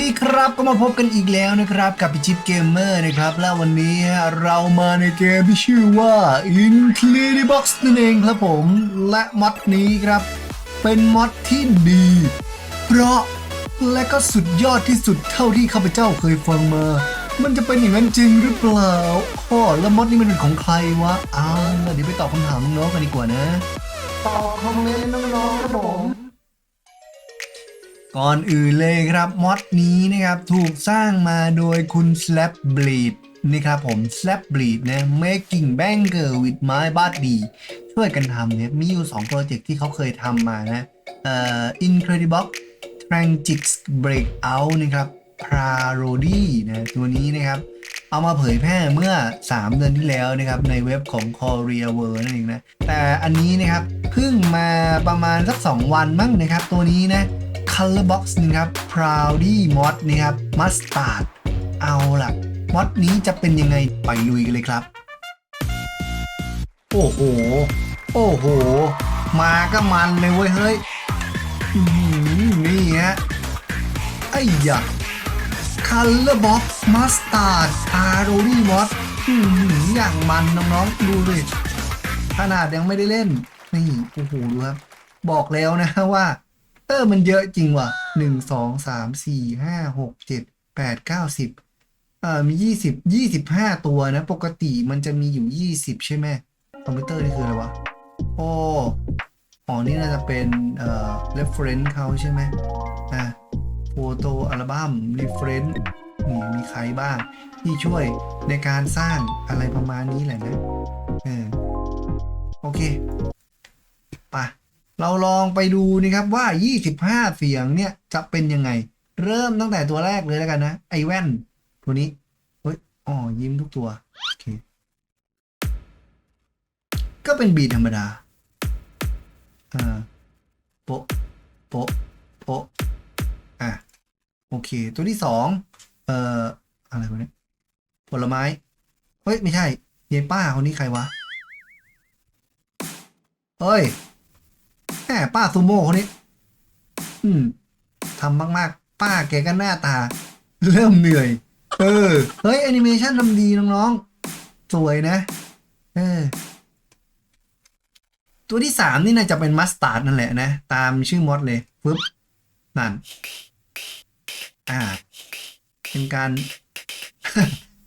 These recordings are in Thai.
ดีครับก็มาพบกันอีกแล้วนะครับกับพี่จิ๊บเกมเมอร์นะครับและวันนี้เรามาในเกมที่ชื่อว่า Incredibox นั่นเองครับผมและมอดนี้ครับ เป็นมอดที่ดี เพราะและก็สุดยอดที่สุดเท่าที่ข้าพเจ้าเคยฟังมา มันจะเป็นอย่างนั้นจริงหรือเปล่าอ้อแล้วมอดนี้มันเป็นของใครวะเอาล่ะเดี๋ยวไปตอบคำถามน้องๆกันดีกว่านะตอบคอมเมนต์น้องๆครับผม ก่อนอื่นเลยครับมอดนี้นะครับถูกสร้างมาโดยคุณ Slap Bleed นี่ครับผม Slap Bleed นะ Making Banger with My Body ช่วยกันทำเนี่ยมีอยู่ 2 โปรเจกต์ที่เขาเคยทำมานะเอ่อ Incredibox Tragic Breakout นะครับ Parody นะตัวนี้นะครับ เอามาเผยแพร่เมื่อ 3 เดือนที่แล้วนะครับ ในเว็บของ Korea World นั่นเองนะ แต่อันนี้นะครับเพิ่งมาประมาณสัก 2 วันมั้งนะครับ ตัวนี้นะ Color Box นะครับ Proudy Mod นะครับ Mustard เอาล่ะมอดนี้จะเป็นยังไงไปลุยกันเลยครับ โอ้โห โอ้โห มาก็มันเลยเว้ยเฮ้ยนี่ฮะไอ้ยะ Color Box Mustard Proudy Mod อื้อหืออย่างมันน้องๆดูเลยขนาดยังไม่ได้เล่น นี่ โอ้โหดูครับ บอกแล้วนะว่า ออมันเยอะจริงว่ะหนึ่งสองสามสี่ห้าหกเจ็ดแปดเก้าสิบเอ่อมียี่สิบยี่สิบห้าตัวนะ ปกติมันจะมีอยู่ยี่สิบใช่ไหมคอมพิวเตอร์นี่คืออะไรวะ โอ้อ๋อนี่น่าจะเป็นเอ่อ reference เขาใช่ไหมอะโฟโตอัลบั้ม reference นี่มีใครบ้าง ที่ช่วยในการสร้างอะไรประมาณนี้แหละนะเออโอเค ไป เราลองไปดูนะครับว่า 25 เสียงเนี่ยจะเป็นยังไง เริ่มตั้งแต่ตัวแรกเลยแล้วกันนะ ไอแว่น ตัวนี้เฮ้ยอ๋อยิ้มทุกตัวโอเคก็เป็นบีธรรมดาอ่าโปะโปะโปะอะโอเค ตัวที่สองเอ่ออะไรวะเนี่ยผลไม้ เฮ้ย ไม่ใช่ยายป้าคนนี้ใครวะ เฮ้ย แหมป้าซูโม่คนนี้ อืมทำมากๆ ป้าแกก็หน้าตา เริ่มเหนื่อย เออ เฮ้ยแอนิเมชันทำดีน้องๆ สวยนะ เออ ตัวที่สามนี่น่าจะเป็นมัสตาร์ดนั่นแหละนะ ตามชื่อมอดเลยปึ๊บนั่น อ่า เป็นการ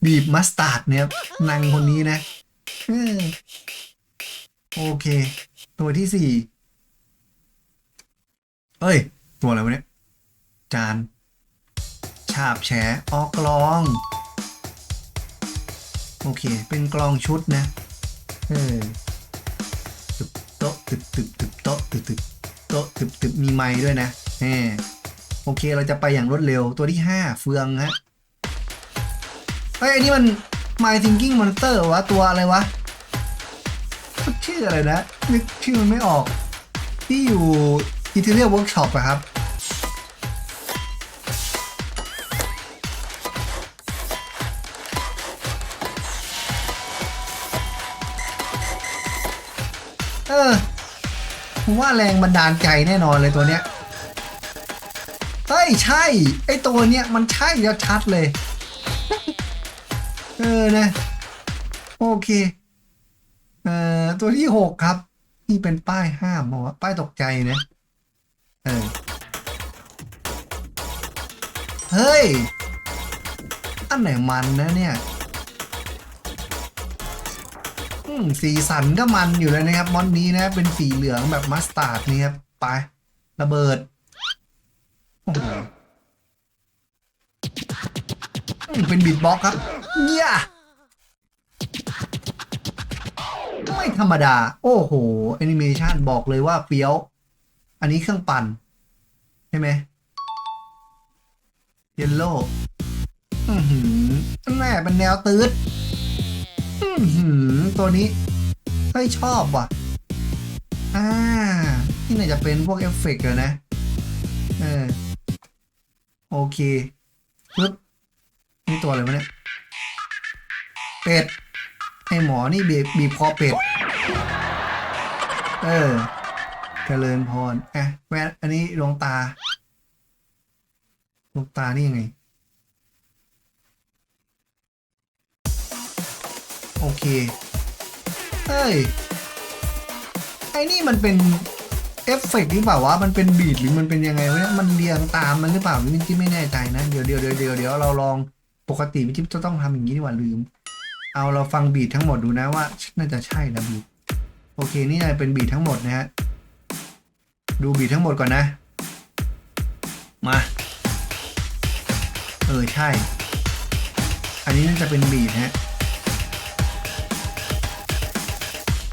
บีบมัสตาร์ดเนี่ยนางคนนี้นะเออโอเค ตัวที่สี่ เอ้ย ตัวอะไรวะเนี่ย จาน ฉาบแฉออกกลอง โอเค เป็นกลองชุดนะ เออตึบโต๊ะตึบตึบตึบโต๊ะตึบตึบโต๊ะตึบตึบมีไม้ด้วยนะแหมโอเค เราจะไปอย่างรวดเร็ว ตัวที่ห้าเฟืองฮะเฮ้ยอันนี้มัน My Thinking Monster วะ ตัวอะไรวะ ชื่ออะไรนะ นึกชื่อมันไม่ออก ที่อยู่ อิตาเลียเวิร์กช็อปอะครับ เออผมว่าแรงบันดาลใจแน่นอนเลยตัวเนี้ยเฮ้ยใช่ ไอตัวเนี้ยมันใช่แล้วชัดเลย เออนะโอเค เอ่อ ตัวที่หกครับ นี่เป็นป้ายห้ามบอกว่าป้ายตกใจนะ เออเฮ้ย อันไหนมันนะเนี่ยสีสันก็มันอยู่เลยนะครับมอนนี้นะ เป็นสีเหลืองแบบมัสตาร์ดนี่ครับไประเบิดเป็นบีทบ็อกครับเนี่ยไม่ธรรมดา โอ้โหแอนิเมชันบอกเลยว่าเฟี้ยว อันนี้เครื่องปั่นใช่ไหมเยลโล่อือหือแม่เป็นแนวตืดอือหือตัวนี้เฮ้ยชอบว่ะ อ่านี่น่าจะเป็นพวกเอฟเฟกต์เลยนะ เออ โอเคปึ๊บนี่ตัวอะไรวะเนี่ย เป็ดไอหมอนี่บีบบีบคอเป็ด เออ เจริญพรอะแว่นอันนี้ดวงตาลูกตานี่ยังไง โอเค เอ้ย ไอ้นี่มันเป็นเอฟเฟกต์หรือเปล่าวะ มันเป็นบีทหรือมันเป็นยังไงวะเนี่ยมันเรียงตามมันหรือเปล่ามิจิไม่แน่ใจนะ เดี๋ยวเดี๋ยวเดี๋ยวเดี๋ยวเดี๋ยวเราลองปกติมิจิจะต้องทำอย่างนี้ดีกว่าลืม เอาเราฟังบีททั้งหมดดูนะว่า น่าจะใช่นะบีทโอเค นี่น่าจะเป็นบีททั้งหมดนะฮะ ดูบีททั้งหมดก่อนนะ มา เออ ใช่ อันนี้น่าจะเป็นบีทฮะ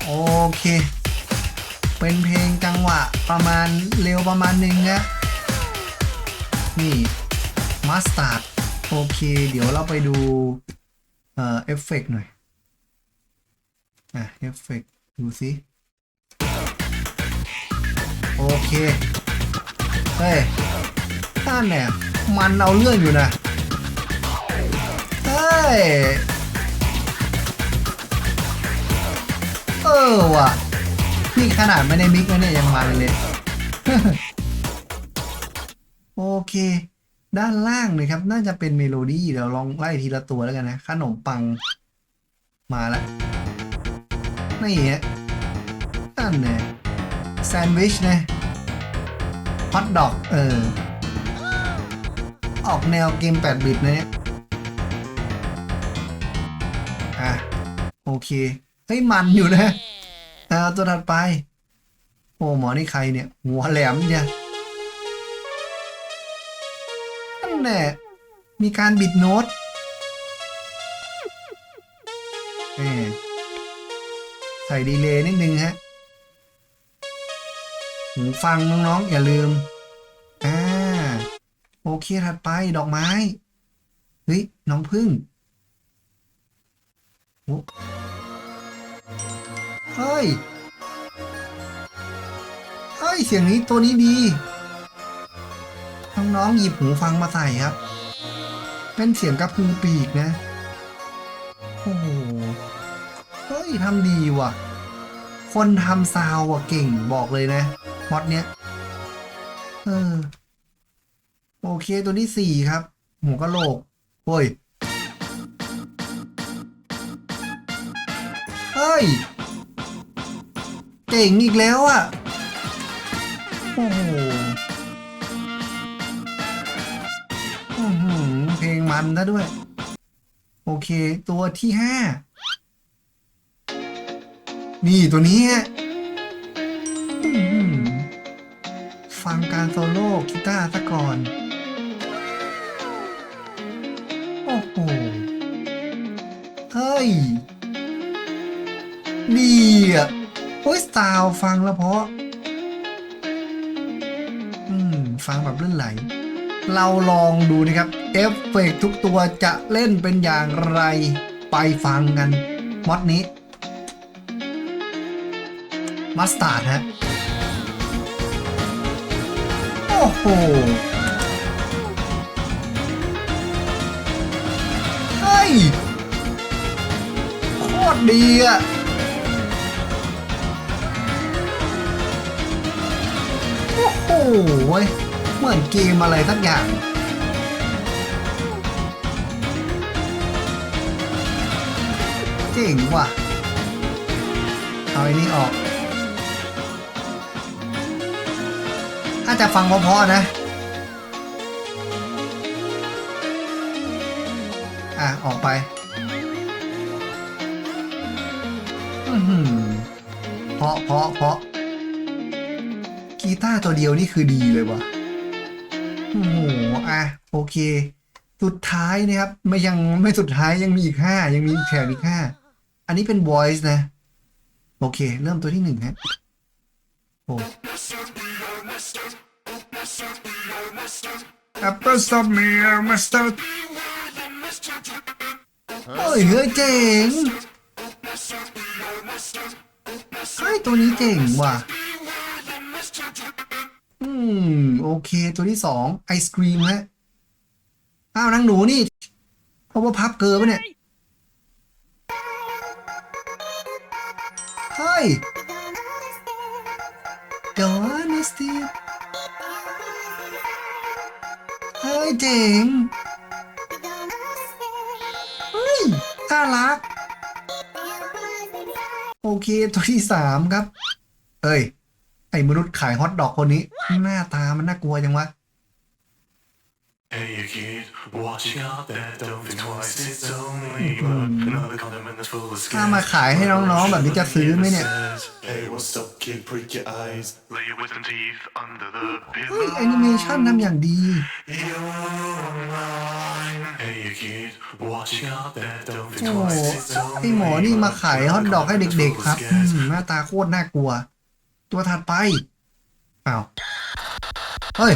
โอเค เป็นเพลงจังหวะประมาณเร็วประมาณหนึ่งนะ นี่มาสตาร์ดโอเค เดี๋ยวเราไปดู เอ่อเอฟเฟกหน่อย อะเอฟเฟกดูสิ โอเค เฮ้ยนั่นแหละมันเอาเรื่องอยู่นะ เฮ้ย เออว่ะ นี่ขนาดไม่ได้มิกนะเนี่ยยังมันเลย โอเค ด้านล่างนะครับ น่าจะเป็นเมโลดี้ เดี๋ยวลองไล่ทีละตัวแล้วกันนะ ขนมปัง มาแล้วนี่ฮะนั่นเนี่ย แซนด์วิชนะฮอทดอก เออ ออกแนวเกม 8 บิตนะเนี่ยอะ โอเค เฮ้ย มันอยู่นะเอาตัวถัดไป โอ้ หมอนี่ใครเนี่ย หัวแหลมเนี่ยนั่นแหละมีการบิดโน้ตเออใส่ดีเลย์นิดนึงฮะ หูฟังน้องๆอย่าลืม อ่า โอเคถัดไปดอกไม้ เฮ้ย น้องพึ่งโอ้เฮ้ย เฮ้ย เสียงนี้ตัวนี้ดี น้องๆหยิบหูฟังมาใส่ครับ เป็นเสียงกระพือปีกนะ โอ้โห เฮ้ยทำดีว่ะ คนทำซาวอะเก่งบอกเลยนะ มอดเนี้ยเออโอเคตัวที่สี่ครับหัวกะโหลกโอ้ยเฮ้ยเก่งอีกแล้วอะโอ้โหเพลงมันซะด้วย โอเค ตัวที่ห้านี่ตัวนี้ฮะ ฟังการโซโล่กีตาร์ซะก่อน โอ้โห เฮ้ย ดีอะโอ้ยสไตล์ฟังแล้วเพราะ อืม ฟังแบบเลื่อนไหล เราลองดูนะครับ เอฟเฟกต์ทุกตัวจะเล่นเป็นอย่างไร ไปฟังกัน มอดนี้ มัสตาร์ดฮะ โอ้โหเฮ้ยโคตรดีอะโอ้โหเว้ยเหมือนเกมอะไรสักอย่างเจ๋งว่ะ เอาไอ้นี่ออกาจะฟังเพราะๆนะ อะ ออกไปเพาะเพาะเพาะกีตาร์ตัวเดียวนี่คือดีเลยว่ะโอ้โหอะ โอเค สุดท้ายนะครับ ไม่ยังไม่สุดท้ายยังมีอีกห้ายังมีแถบอีกห้าอันนี้เป็น voice นะ โอเค เริ่มตัวที่หนึ่งฮะโอ้ Apple stop me, I must out. เฮ้ยเฮ้ยเจ๋งเฮ้ยตัวนี้เจ๋งว่ะ อืม โอเคตัวที่สองไอศครีมฮะ อ้าวนางหนูนี่เพราะว่าพับเกินปะเนี่ย เฮ้ยดอน ฮ้ยเจ๋งเฮ้ยน่ารัก โอเคตัวที่สามครับ เอ้ย ไอ้มนุษย์ขายฮอทดอกคนนี้ หน้าตามันน่ากลัวจังวะ Hey you kid, watching out there, don't think twice, it's only but another condiment that's full of ถ้ามาขายให้น้องๆแบบนี้จะซื้อไหมเนี่ย Hey, what's up, kid? Prick your eyes. Lay your wisdom teeth under the เฮ้ย pillow. แอนิเมชันทำอย่างดี Hey you kid, watching out there, don't think โอ้โห twice, it's ไอหมอ only นี่มาขายฮอทดอกให้เด็ก ๆ ครับอื scares. มหน้าตาโคตรน่ากลัว ตัวถัดไปอ้าวเฮ้ย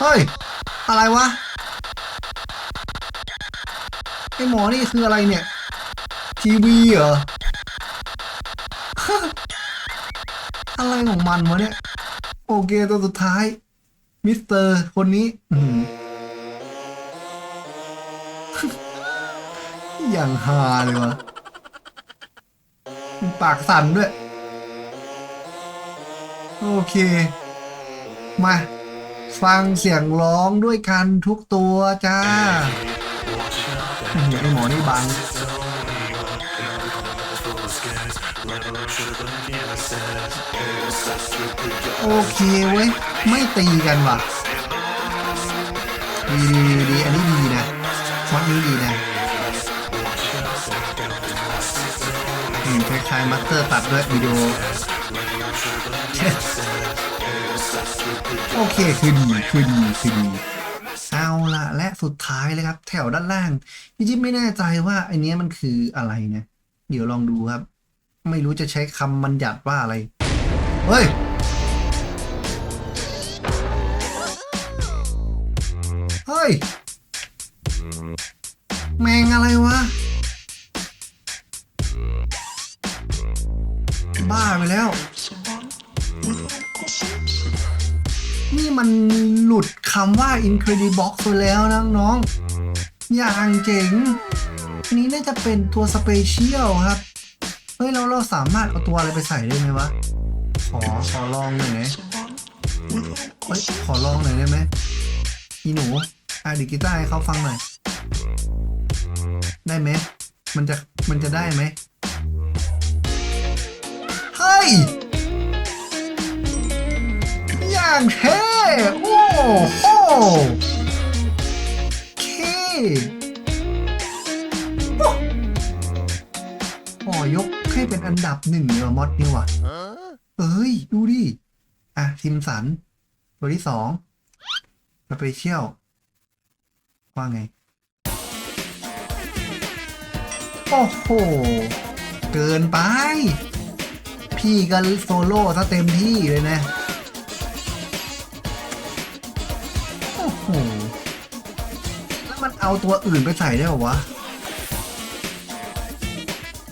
เฮ้ย อะไรวะไอหมอนี่คืออะไรเนี่ย ทีวีเหรอ อะไรของมันวะเนี่ย โอเคตัวสุดท้าย มิสเตอร์คนนี้อืย่างฮาเลยวะปากสั่นด้วย โอเค มา ฟังเสียงร้องด้วยกันทุกตัวจ้าไอหมอนี่บังโอเคเว้ย ไม่ตีกันว่ะ ดีดีดีอันนี้ดีนะช็อตนี้ดีนะคล้ายๆมัตเตอร์ตัดด้วยวิดีโอ โอเคคือดีคือดีคือดีเอาละและสุดท้ายเลยครับ แถวด้านล่างพี่จิ๊บไม่แน่ใจว่าไอเนี้ยมันคืออะไรนะเดี๋ยวลองดูครับ ไม่รู้จะใช้คำบัญญัติว่าอะไร เฮ้ยเฮ้ย แมงอะไรวะ บ้าไปแล้ว นี่มันหลุดคำว่า Incredibox ไปแล้วนะน้องๆอย่างเจ๋ง อันนี้น่าจะเป็นตัวสเปเชียลครับ เฮ้ยเราเราสามารถเอาตัวอะไรไปใส่ได้ไหมวะ ขอขอลองหน่อยนะเฮ้ยขอลองหน่อยได้ไหมอีหนูอะดิกีตาร์ให้เขาฟังหน่อย ได้ไหม มันจะมันจะได้ไหม เฮ้ยอย่างเท่โอ้โหเคอ๋อยกให้เป็นอันดับหนึ่งเลยว่ะมอดนี่ว่ะเอ้ย ดูดิ อะทิมสัน ตัวที่สองสเปเชียลว่าไง โอ้โห เกินไป พี่ก็โซโล่ซะเต็มที่เลยนะ เอาตัวอื่นไปใส่ได้เหรอวะ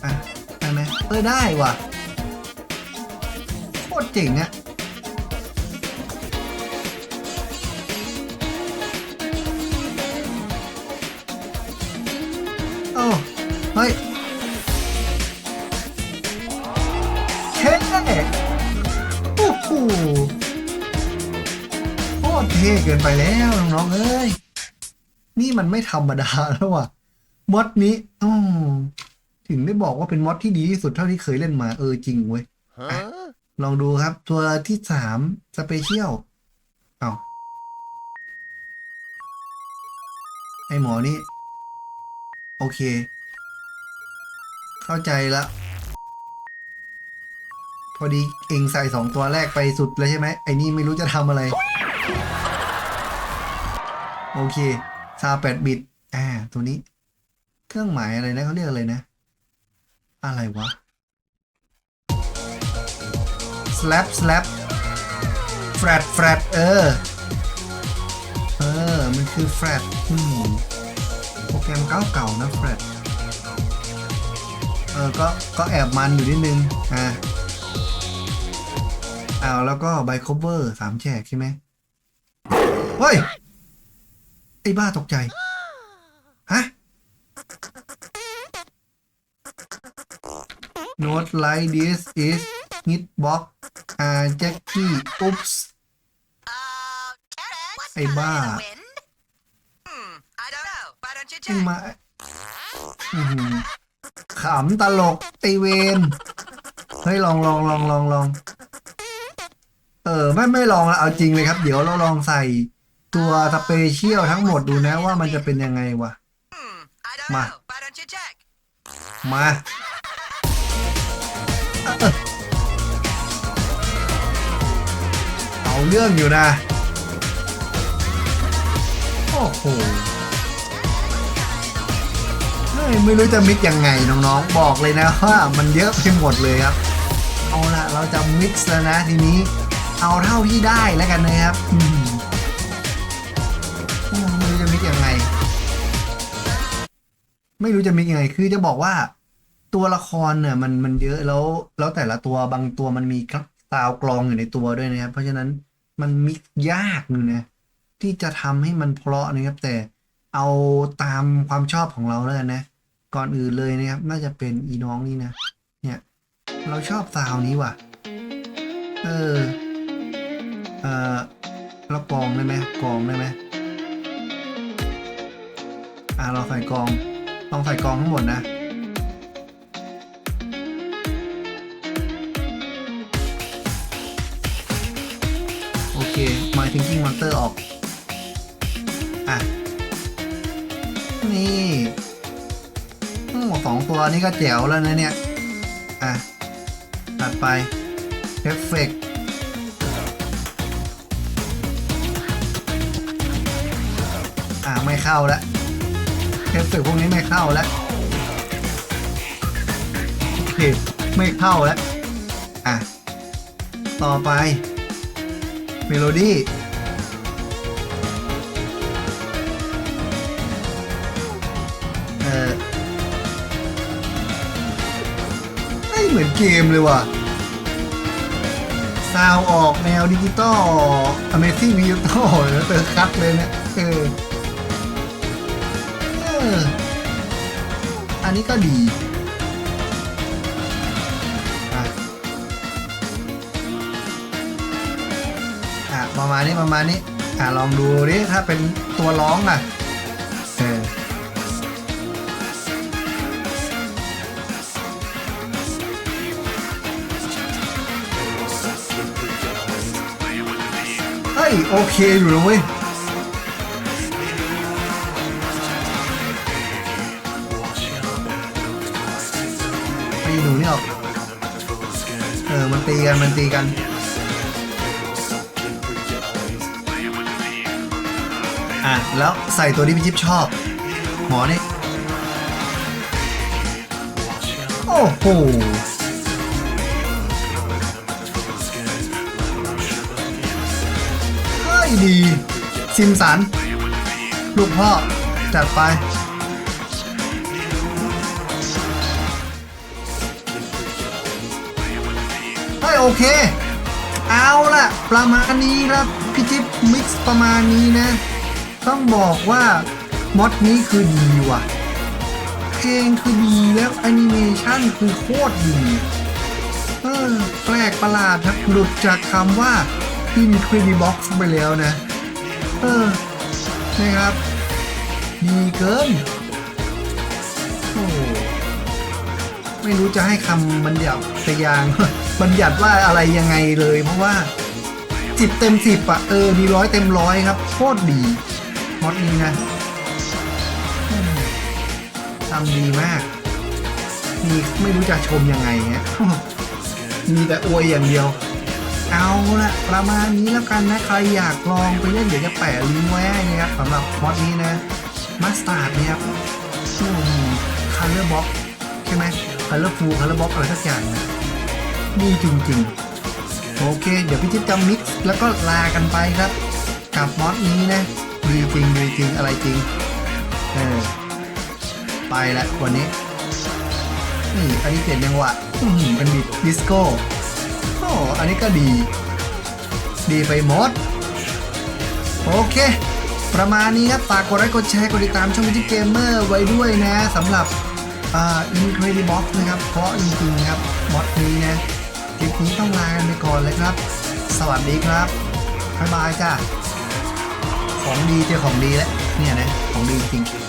อะได้ไหมเออได้ว่ะโคตรเจ๋งอะโอ้เฮ้ยเท่โอ้โหโคตรเท่เกินไปแล้วน้องๆเอ้ย นี่มันไม่ธรรมดาแล้วว่ะมอดนี้อืมถึงได้บอกว่าเป็นมอดที่ดีที่สุดเท่าที่เคยเล่นมาเออจริงเว้ยอะลองดูครับ ตัวที่สามสเปเชียลเอาไอหมอนี่โอเค เข้าใจละ พอดีเองใส่สองตัวแรกไปสุดเลยใช่ไหมไอ้นี่ไม่รู้จะทำอะไร โอเค ซาแปดบิตอ่าตัวนี้ เครื่องหมายอะไรนะเขาเรียกอะไรนะ อะไรวะ slap slap flat flat เออ เออ มันคือ flat อืมโปรแกรมเก่าๆนะ flat เออ ก็ ก็แอบมันอยู่นิดนึง อ่าเอาแล้วก็ by cover สามแฉกใช่ไหมเฮ้ย ไอ้บ้าตกใจ ฮะ Note like this is hitbox อ่า Jackie oops ไอ้บ้า Hmm, I don't know. Why don't you มึง check? มาอื้อหือขำตลกไอเวนเฮ้ยลองลองลองลองลองเออ ไม่ไม่ลองละเอาจริงเลยครับ เดี๋ยวเราลองใส่ ตัวสเปเชียลทั้งหมดดูนะว่ามันจะเป็นยังไงวะ Hmm, I don't Ma. know. Why don't you check? มาเอาเรื่องอยู่นะ โอ้โหไม่รู้จะมิกยังไงน้องๆ บอกเลยนะว่ามันเยอะไปหมดเลยครับ เอาละเราจะมิกซ์แล้วนะทีนี้ เอาเท่าที่ได้แล้วกันนะครับ ไม่รู้จะมิกยังไง คือจะบอกว่าตัวละครเนี่ยมันมันเยอะแล้ว แล้วแต่ละตัวบางตัวมันมีซาวกลองอยู่ในตัวด้วยนะครับ เพราะฉะนั้นมันมิกยากอยู่นะที่จะทำให้มันเพราะนะครับ แต่เอาตามความชอบของเราแล้วนะ ก่อนอื่นเลยนะครับ น่าจะเป็นอีน้องนี่นะ เนี่ย เราชอบซาวนี้ว่ะ เออ เออแล้วกองได้ไหมกองได้ไหมอ่าเราใส่กอง ลองใส่กองทั้งหมดนะ โอเค My Thinking Monster ออก อะ นี่โอ้สองตัวนี้ก็แจ๋วแล้วนะเนี่ย อะ ตัดไปเอฟเฟกอะ ไม่เข้าแล้ว ฟเฟกต์พวกนี้ไม่เข้าแล้วโอเคไม่เข้าแล้ว อะ ต่อไป เมโลดี้เออไม่เหมือนเกมเลยว่ะซาวออกแนวดิจิตอล Amazing Digital แล้วเตอคัดเลยเนะเออ อออันนี้ก็ดีอะประมาณนี้ประมาณนี้ อะลองดูดิถ้าเป็นตัวร้องอะเออเฮ้ยโอเคอยู่นะเว้ย กันมันตีกันอะแล้วใส่ตัวที่พี่จิ๊บชอบ หมอนี่ โอ้โหดี ซิมสัน ลูกพ่อ จัดไป โอเค เอาล่ะ ประมาณนี้ครับพี่จิ๊บมิกซ์ประมาณนี้นะ ต้องบอกว่ามอดนี้คือดีว่ะ เพลงคือดีแล้วแอนิเมชันคือโคตรดีเออแปลกประหลาดครับหลุดจากคำว่า Incredibox ไปแล้วนะ เออนะครับ ดีเกิน ไม่รู้จะให้คำบัญญัติสยางบัญญัติว่าอะไรยังไงเลย เพราะว่าสิบเต็มสิบอะเออมีร้อยเต็มร้อยครับโคตรดีมอดนี้นะทำดีมาก มีไม่รู้จะชมยังไงเนี่ยมีแต่อวยอย่างเดียว เอาละประมาณนี้แล้วกันนะ ใครอยากลองไปเล่นเดี๋ยวจะแปะลิงก์ไว้ให้นะครับสำหรับมอดนี้นะมาสตาร์ดเนี่ยครับคัลเลอร์บ็อกใช่ไหม คัลเลอร์ฟูคัลเลอร์บ็อกอะไรสักอย่างนะดีจริงๆ โอเค เดี๋ยวพี่จิ๊บจะมิกซ์แล้วก็ลากันไปครับ กับมอดนี้นะดีจริงดีจริงอะไรจริง เออ ไปละวันนี้นี่อันนี้เปลี่ยนจังหวะอื้อหือเป็นบิดดิสโก้โอ้อันนี้ก็ดี ดีไปหมด โอเค ประมาณนี้ครับฝากกดไลค์กดแชร์กดติดตามช่องวิจิเกมเมอร์ไว้ด้วยนะสำหรับ อ่าอินเครดิตบอสนะครับ เพราะจริงๆครับมอดนี้นะคลิปนี้ต้องลากันไปก่อนเลยครับ สวัสดีครับบ๊ายบายจ้าของดีเจอของดีแล้วเนี่ยนะของดีจริง